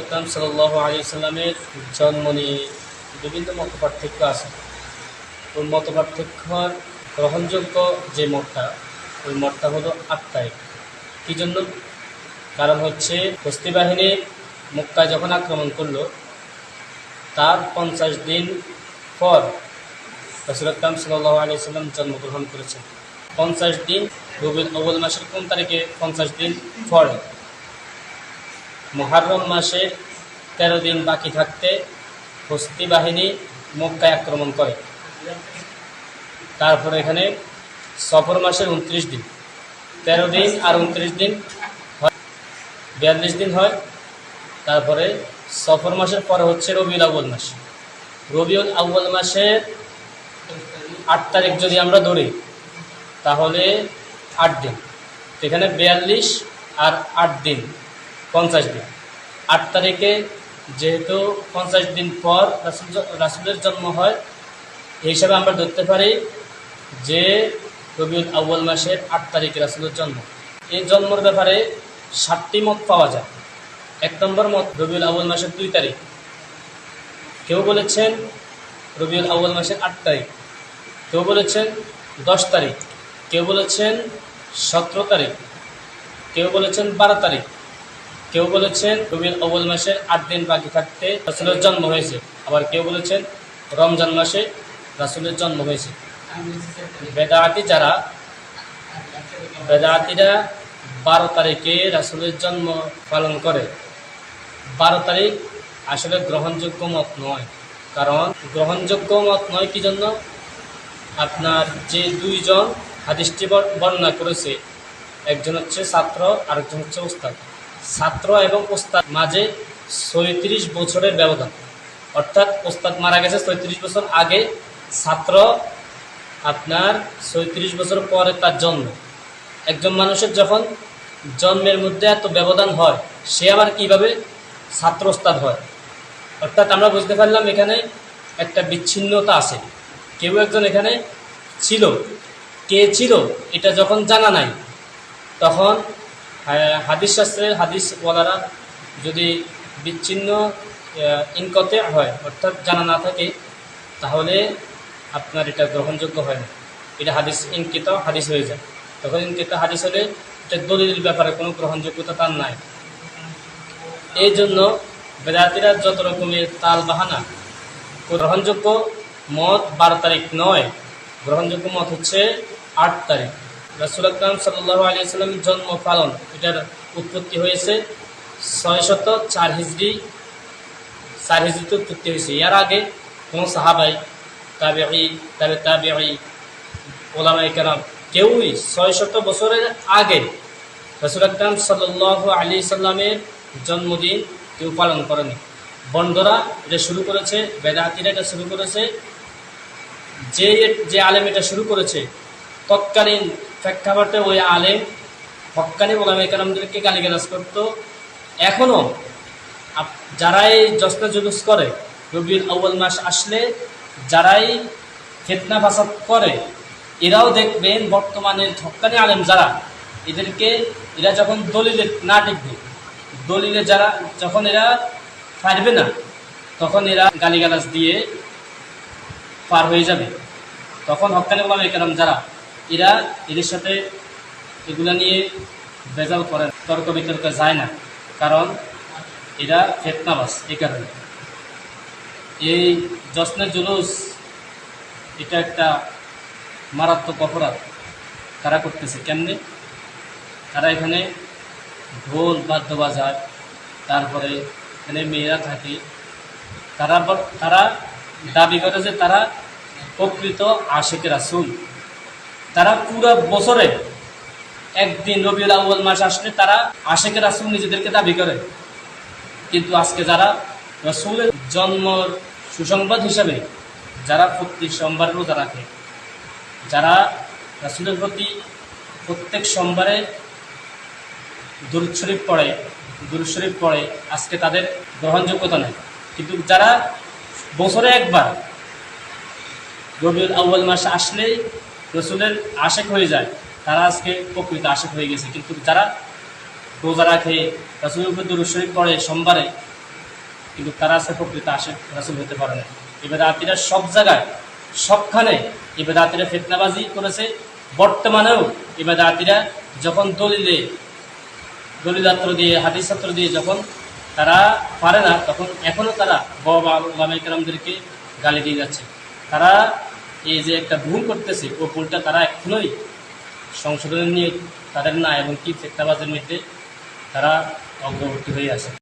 আকরাম সাল আলী সাল্লামের জন্ম নিয়ে বিভিন্ন মত পার্থক্য আছে। ওই মত পার্থক্যর গ্রহণযোগ্য যে মতটা, ওই মতটা হলো তারিখ কী জন্য? কারণ হচ্ছে হস্তি বাহিনী মক্কায় যখন আক্রমণ করল, তার পঞ্চাশ দিন পর রসুল আকরাম সাল্লাহ আলী সাল্লাম জন্মগ্রহণ করেছেন। পঞ্চাশ দিন রবিউল আউ্বল মাসের কোন তারিখে? পঞ্চাশ দিন পরে। মহারম মাসে তেরো দিন বাকি থাকতে হস্তি বাহিনী মক্কায় আক্রমণ করে। তারপরে এখানে সফর মাসের উনত্রিশ দিন। তেরো দিন আর উনত্রিশ দিন বিয়াল্লিশ দিন হয়। তারপরে সফর মাসের পরে হচ্ছে রবিউল আউ্বল মাস। রবিউল আউ্বল মাসের আট তারিখ যদি আমরা ধরি, তাহলে আট দিন। এখানে বিয়াল্লিশ আর আট দিন। পঞ্চাশ দিন। আট তারিখে যেহেতু পঞ্চাশ দিন পর রাসুল রাসুলের জন্ম হয়, এই হিসাবে আমরা ধরতে পারি যে রবিউল আউ্বল মাসের আট তারিখে রাসুলের জন্ম। এই জন্মের ব্যাপারে সাতটি মত পাওয়া যায়। এক নম্বর মত, রবিউল আউ্বল মাসের দুই তারিখ। কেউ বলেছেন রবিউল আউ্বল মাসের আট তারিখ। কেউ বলেছেন দশ তারিখ। কেউ বলেছেন সতেরো তারিখ। কেউ বলেছেন বারো তারিখ। কেউ বলেছেন রবিউল আউ্বল মাসের আট দিন বাকি থাকতে রাসুলের জন্ম হয়েছে। আবার কেউ বলেছেন রমজান মাসে রাসুলের জন্ম হয়েছে। বেদাহাতি যারা বেদাহাতিরা বারো তারিখে রাসুলের জন্ম পালন করে। বারো তারিখ আসলে গ্রহণযোগ্য মত নয়। কারণ গ্রহণযোগ্য মত নয় কি জন্য? আপনার যে দুইজন হাদিসটি বর্ণনা করেছে, একজন হচ্ছে ছাত্র, আরেকজন হচ্ছে ওস্তাদ ছাত্র এবং ওস্তাদ মাঝে ছয়ত্রিশ বছরের ব্যবধান। অর্থাৎ ওস্তাদ মারা গেছে ছয়ত্রিশ বছর আগে, ছাত্র আপনার ছয়ত্রিশ বছর পরে তার জন্ম। একজন মানুষের যখন জন্মের মধ্যে এত ব্যবধান হয়, সে আবার কীভাবে ছাত্র ওস্তাদ হয়? অর্থাৎ আমরা বুঝতে পারলাম এখানে একটা বিচ্ছিন্নতা আছে। কেউ একজন এখানে ছিল, কে ছিল এটা যখন জানা নাই, তখন হাদিস শাস্ত্রের হাদিস বলারা যদি বিচ্ছিন্ন ইনকতে হয়, অর্থাৎ জানা না থাকে, তাহলে আপনার এটা গ্রহণযোগ্য হয় না। এটা হাদিস ইনকিত, হাদিস হয়ে যায়। তখন ইনকিত হাদিস হলে এটা দলিলের ব্যাপারে কোনো গ্রহণযোগ্যতা তার নাই। এই জন্য বেদাতিরা যত রকমের তাল বাহানা, গ্রহণযোগ্য মত বারো তারিখ নয়, গ্রহণযোগ্য মত হচ্ছে আট তারিখ। রাসুল আকরাম সাল্লাহ আলী সাল্লামের জন্ম পালন, এটার উৎপত্তি হয়েছে ছয় শত চার হিজড়ি চার হিজড়িতে উৎপত্তি হয়েছে। এর আগে কোনো সাহাবাই তাবে তাবে তাবে ওলামাই কেরাম, কেউই ছয় শত বছরের আগে রসুল আকরাম সাল্লাহ আলী সাল্লামের জন্মদিন কেউ পালন করেনি। বন্ডরা এটা শুরু করেছে, বেদাতিরা এটা শুরু করেছে, যে যে আলেম এটা শুরু করেছে তৎকালীন প্রেক্ষাপটে ওই আলেম হক্কানি ওলামা কালামদেরকে গালিগালাজ করতো। এখনও যারাই জশ্নে জুলুস করে, রবিউল আউ্বল মাস আসলে যারাই ফেতনা ফাসাদ করে, এরাও দেখবেন বর্তমানে হক্কানি আলেম যারা, এদেরকে এরা যখন দলিলে না টিকবে, দলিলে যারা যখন এরা পারবে না, তখন এরা গালিগালাজ দিয়ে পার হয়ে যাবে। তখন হকানি ওলামা একরাম যারা এরা এদের সাথে এগুলা নিয়ে বেজাল করেন তর্ক বিতর্ক যায় না। কারণ এরা ফেতনাবাস এই কারণে। এই জশ্নের জুলুস, এটা একটা মারাত্মক অপরাধ তারা করতেছে। কেমনে? তারা এখানে ঢোল বাদ্য বাজায়, তারপরে এখানে মেয়েরা থাকে। তারা তারা দাবি করে যে তারা প্রকৃত আশেকের রাসুল। তারা পুরো বছরে একদিন রবিউল আউ্বল মাস আসলে তারা আশেকের রাসুল নিজেদেরকে দাবি করে। কিন্তু আজকে যারা রসুলের জন্মর সুসংবাদ হিসাবে যারা প্রত্যেক সোমবার রোজা রাখে, যারা রাসুলের প্রতি প্রত্যেক সোমবারে দুরুদ শরীফ পড়ে, দুরুদ শরীফ পড়ে, আজকে তাদের গ্রহণযোগ্যতা নেই। কিন্তু যারা বছরে একবার রবিউল আউ্বল মাস আসলেই রসুলের আশেক হয়ে যায়, তারা আজকে প্রকৃত আশেক হয়ে গেছে। কিন্তু যারা রোজা রাখে, রসুলের উপর দুরুদ শরীফ পড়ে সোমবারে, কিন্তু তারা আজকে প্রকৃত আসে রাসুল হতে পারে না। এবার আতিরা সব জায়গায়, সবখানে এবার আতিরা ফেতনাবাজি করেছে। বর্তমানেও এবার আতিরা যখন দলিলে, দলিলাত্র দিয়ে হাদিস ছাত্র দিয়ে যখন তারা পারে না, তখন এখনও তারা বাবা ওলামাইকারদেরকে গালি দিয়ে যাচ্ছে। তারা এই যে একটা ভুল করতেছে, ও ভুলটা তারা এখনোই সংশোধনের নিয়ে তাদের না, এবং কি ফেতনাবাজের মধ্যে তারা অগ্রবর্তী হয়ে আছে।